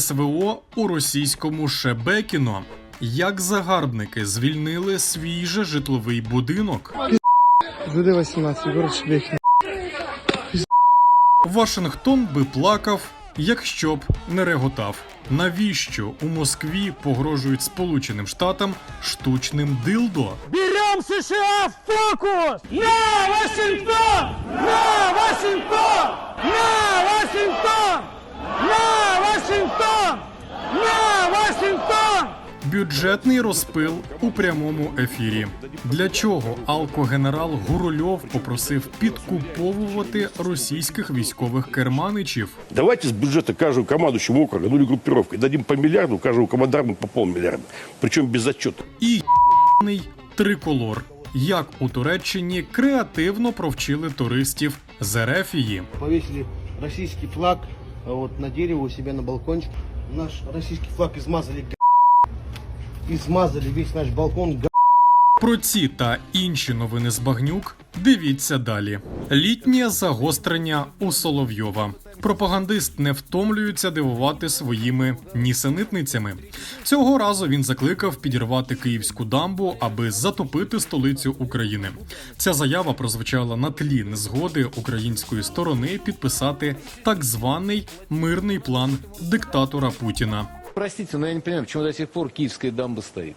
СВО у російському Шебекіно. Як загарбники звільнили свій же житловий будинок. ЗД-18, город Шебекино. Вашингтон би плакав, якщо б не реготав. Навіщо у Москві погрожують Сполученим Штатам штучним дилдо? Берем США в фокус! На Вашингтон! На Вашингтон! На Вашингтон! На Вашингтон! На Вашингтон! Бюджетний розпил у прямому ефірі. Для чого алкогенерал Гурольов попросив підкуповувати російських військових керманичів? Давайте с бюджета каждого командующего округа, ну или группировки, дадим по миллиарду, каждому командарму по полмиллиарда. Причем без отчета. І ***ний триколор. Як у Туреччині креативно провчили туристів з Ерефії. Повесили российский флаг вот на дерево у себя на балкончик. Наш российский флаг измазали г***. Измазали весь наш балкон. Про ці та інші новини з багнюк дивіться далі. Літнє загострення у Соловйова. Пропагандист не втомлюється дивувати своїми нісенитницями. Цього разу він закликав підірвати київську дамбу, аби затопити столицю України. Ця заява прозвучала на тлі незгоди української сторони підписати так званий мирний план диктатора Путіна. Простите, но я не понимаю, почему до сих пор киевская дамба стоит.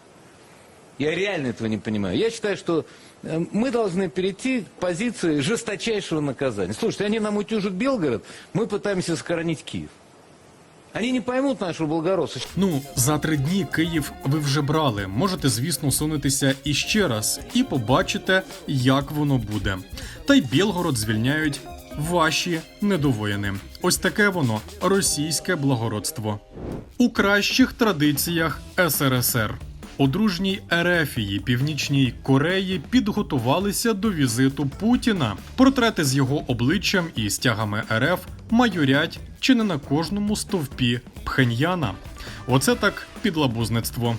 Я реально этого не понимаю. Я считаю, что э, мы должны перейти к позиции жесточайшего наказания. Слушайте, они нам утюжат Белгород, мы пытаемся сохранить Киев. Они не поймут нашего благородства. Ну, за три дні Київ ви вже брали. Можете, звісно, сунутися іще раз і побачите, як воно буде. Та й Білгород звільняють ваші недовоїни. Ось таке воно російське благородство. У кращих традиціях СРСР. У дружній Ерефії Північній Кореї підготувалися до візиту Путіна. Портрети з його обличчям і стягами РФ майорять чи не на кожному стовпі Пхеньяна. Оце так підлабузництво.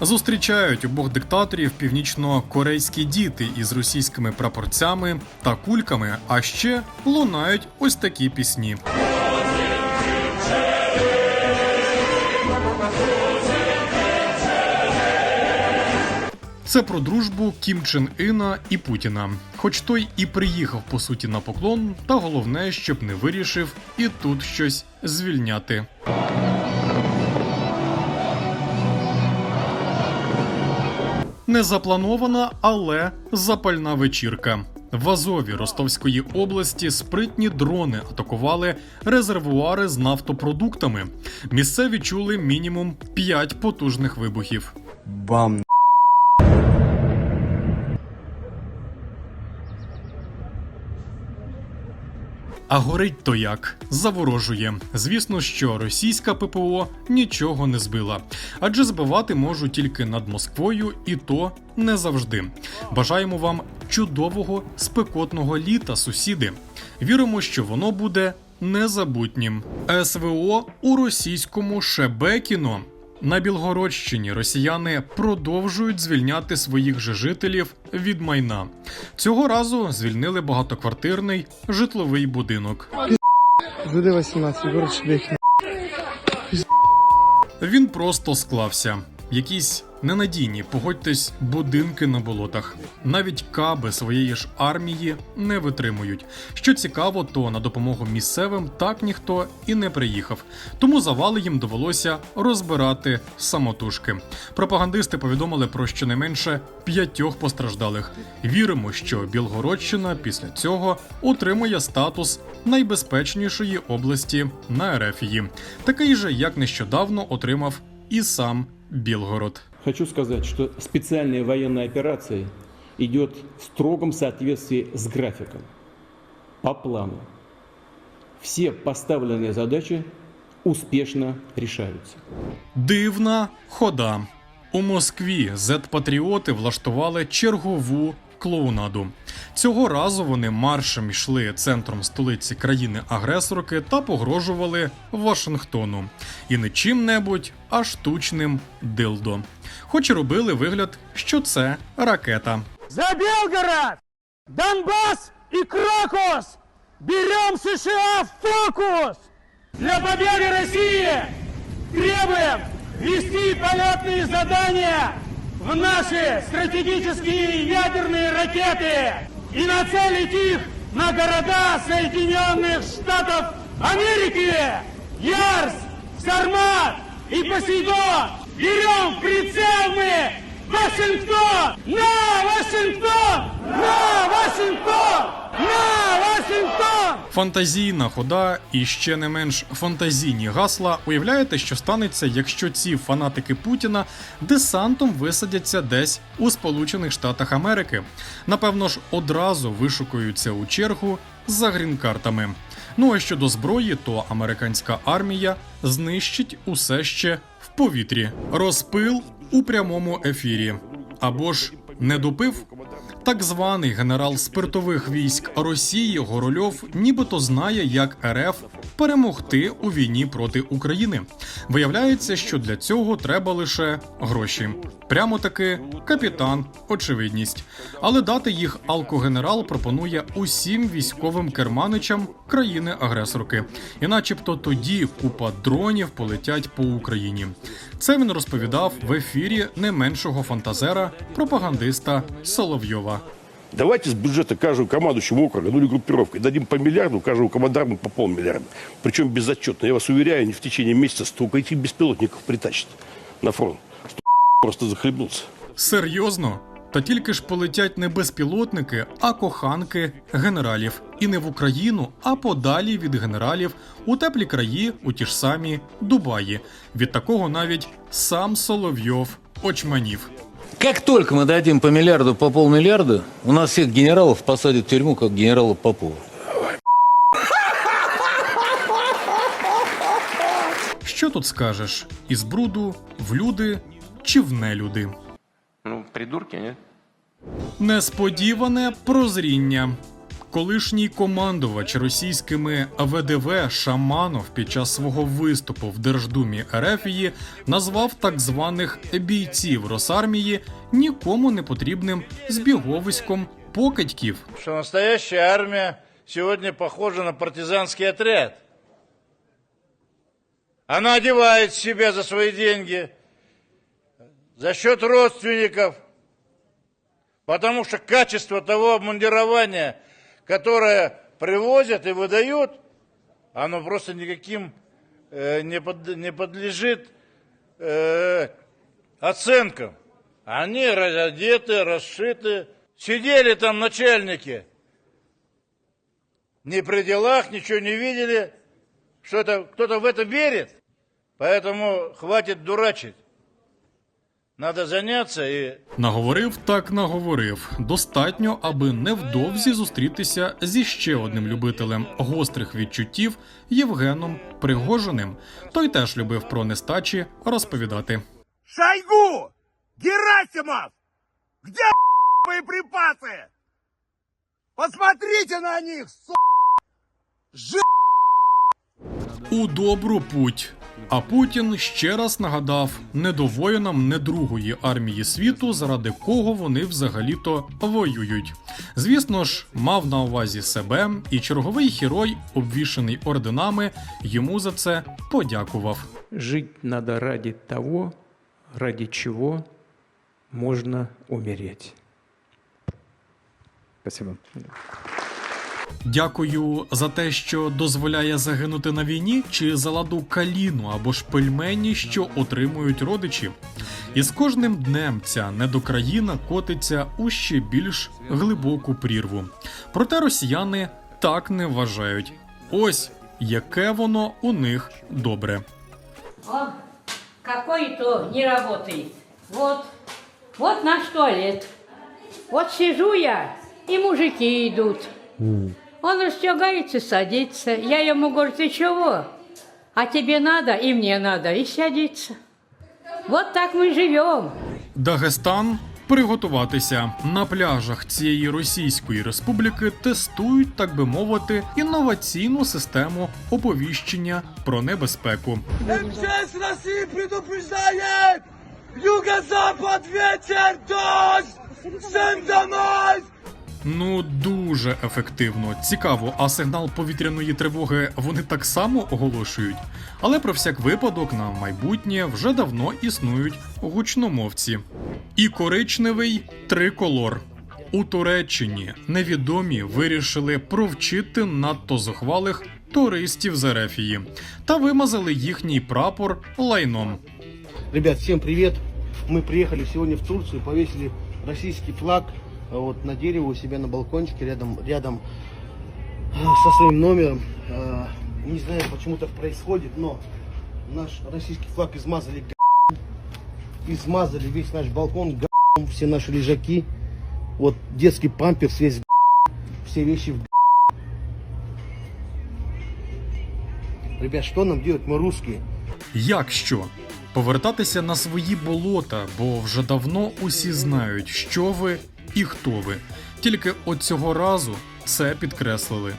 Зустрічають обох диктаторів північно-корейські діти із російськими прапорцями та кульками, а ще лунають ось такі пісні. Це про дружбу Кім Чен Іна і Путіна. Хоч той і приїхав по суті на поклон, та головне, щоб не вирішив і тут щось звільняти. Не запланована, але запальна вечірка. В Азові Ростовської області спритні дрони атакували резервуари з нафтопродуктами. Місцеві чули мінімум 5 потужних вибухів. Бам. А горить то як заворожує. Звісно, що російська ППО нічого не збила, адже збивати можуть тільки над Москвою, і то не завжди. Бажаємо вам чудового спекотного літа, сусіди. Віримо, що воно буде незабутнім. СВО у російському Шебекіно. На Білгородщині росіяни продовжують звільняти своїх же жителів від майна. Цього разу звільнили багатоквартирний житловий будинок. Буде 18, город. Він просто склався. Якісь ненадійні, погодьтесь, будинки на болотах. Навіть каби своєї ж армії не витримують. Що цікаво, то на допомогу місцевим так ніхто і не приїхав. Тому завали їм довелося розбирати самотужки. Пропагандисти повідомили про щонайменше п'ятьох постраждалих. Віримо, що Білгородщина після цього отримає статус найбезпечнішої області на Ерефії, такий же, як нещодавно отримав і сам Білгород. Хочу сказать, что специальная военная операция идет в строгом соответствии с графиком, по плану. Все поставленные задачи успешно решаются. Дивна хода. У Москві зет-патріоти влаштували чергову клоунаду. Цього разу вони маршем йшли центром столиці країни-агресорки та погрожували Вашингтону. І не чим-небудь, а штучним дилдо. Хоч і робили вигляд, що це ракета. За Белгород! Донбасс и Крокус! Берем США в фокус! Для победы России требуем ввести полетные задания в наши стратегические ядерные ракеты и нацелить их на города Соединенных Штатов Америки! Ярс, Сармат и Посейдон! Берем прицел мы Вашингтон! На Вашингтон! На Вашингтон! На Вашингтон! Фантазійна хода і ще не менш фантазійні гасла. Уявляєте, що станеться, якщо ці фанатики Путіна десантом висадяться десь у Сполучених Штатах Америки. Напевно ж, одразу вишукуються у чергу за грін-картами. Ну а щодо зброї, то американська армія знищить усе ще в повітрі. Розпил у прямому ефірі. Або ж не допив. Так званий генерал спиртових військ Росії Горольов нібито знає, як РФ перемогти у війні проти України. Виявляється, що для цього треба лише гроші. Прямо таки капітан, очевидність. Але дати їх алкогенерал пропонує усім військовим керманичам країни-агресорки. І начебто тоді купа дронів полетять по Україні. Це він розповідав в ефірі не меншого фантазера, пропагандиста Соловйова. Давайте с бюджета каждого командующего округа, ну или группировкой, дадим по миллиарду, каждому командарму по полмиллиарда. Причем безотчетно. Я вас уверяю, не в течение месяца столько этих беспилотников притащат на фронт, что просто захлебнуться. Серйозно? Та тільки ж полетять не безпілотники, а коханки генералів. І не в Україну, а подалі від генералів у теплі краї, у ті ж самі Дубаї. Від такого навіть сам Соловйов очманів. Как только мы дадим по миллиарду, по полмиллиарда, у нас всех генералов посадят в тюрьму, как генерала Попова. Що тут скажеш? Із бруду в люди чи в нелюди? Ну, придурки, ні? Несподіване прозріння. Колишній командувач російськими ВДВ Шаманов під час свого виступу в Держдумі Ерефії назвав так званих бійців Росармії нікому не потрібним збіговиськом покидьків. что настоящая армия сегодня похожа на партизанский отряд. Она одевает себя за свои деньги, за счет родственников, потому что качество того обмундирования, которое привозят и выдают, оно просто никаким э, не, под- не подлежит э, оценкам. Они разодеты, расшиты. Сидели там начальники. Не при делах, ничего не видели. Что это, кто-то в это верит. Поэтому хватит дурачить. Надо заняться и Наговорив так наговорив. Достатньо, аби невдовзі зустрітися зі ще одним любителем гострих відчуттів Євгеном Пригожиним. Той теж любив про нестачі розповідати. Шойгу! Герасимов! Где боеприпасы? Посмотрите на них, су... у добру путь. А Путін ще раз нагадав недовоїнам не другої армії світу, заради кого вони взагалі-то воюють. Звісно ж, мав на увазі себе, і черговий герой, обвішаний орденами, йому за це подякував. Жить надо ради того, ради чего можно умереть. Спасибо. Дякую за те, що дозволяє загинути на війні, чи за ладу каліну або ж пельмені, що отримують родичі. І з кожним днем ця недокраїна котиться у ще більш глибоку прірву. Проте росіяни так не вважають. Ось яке воно у них добре. Он какой-то не работает. Вот, вот наш туалет. Вот сижу я, и мужики идут. Он расстегается, садится. Я ему говорю, ты чего? А тебе надо, и мне надо, и садится. Вот так мы живем. Дагестан приготуватися на пляжах цієї російської республіки тестують, так би мовити, інноваційну систему оповіщення про небезпеку. МЧС России предупреждает! Юго-запад, ветер, дождь! Всем домой! Ну дуже ефективно. Цікаво, а сигнал повітряної тривоги вони так само оголошують. Але про всяк випадок на майбутнє вже давно існують гучномовці. І коричневий триколор. У Туреччині невідомі вирішили провчити надто зухвалих туристів з Ерефії та вимазали їхній прапор лайном. Ребят, всем привет. Мы приехали сегодня в Турцию, повесили российский флаг вот на дерево у себя на балкончике рядом, рядом э, со своим номером. Э, Не знаю, почему так происходит, но наш российский флаг измазали г***м. измазали весь наш балкон г***м, все наши лежаки. Вот детский памперс весь г***м, все вещи в г***м. Ребят, что нам делать? Мы русские. Як що? Повертатися на свої болота, бо вже давно усі знають, що ви і хто ви. Тільки от цього разу це підкреслили.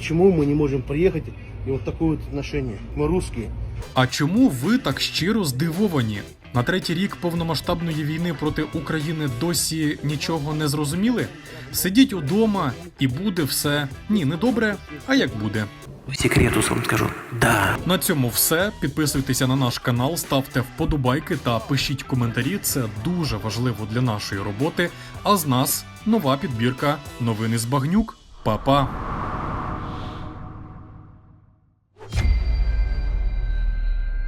Чому ми не можемо приїхати і от таке вот отношение? Мы русские. А чому ви так щиро здивовані? На третій рік повномасштабної війни проти України досі нічого не зрозуміли? Сидіть удома і буде все ні, не добре, а як буде. Секретус вам скажу. Да. На цьому все. Підписуйтеся на наш канал, ставте вподобайки та пишіть коментарі. Це дуже важливо для нашої роботи. А з нас нова підбірка новини з багнюк. Па-па!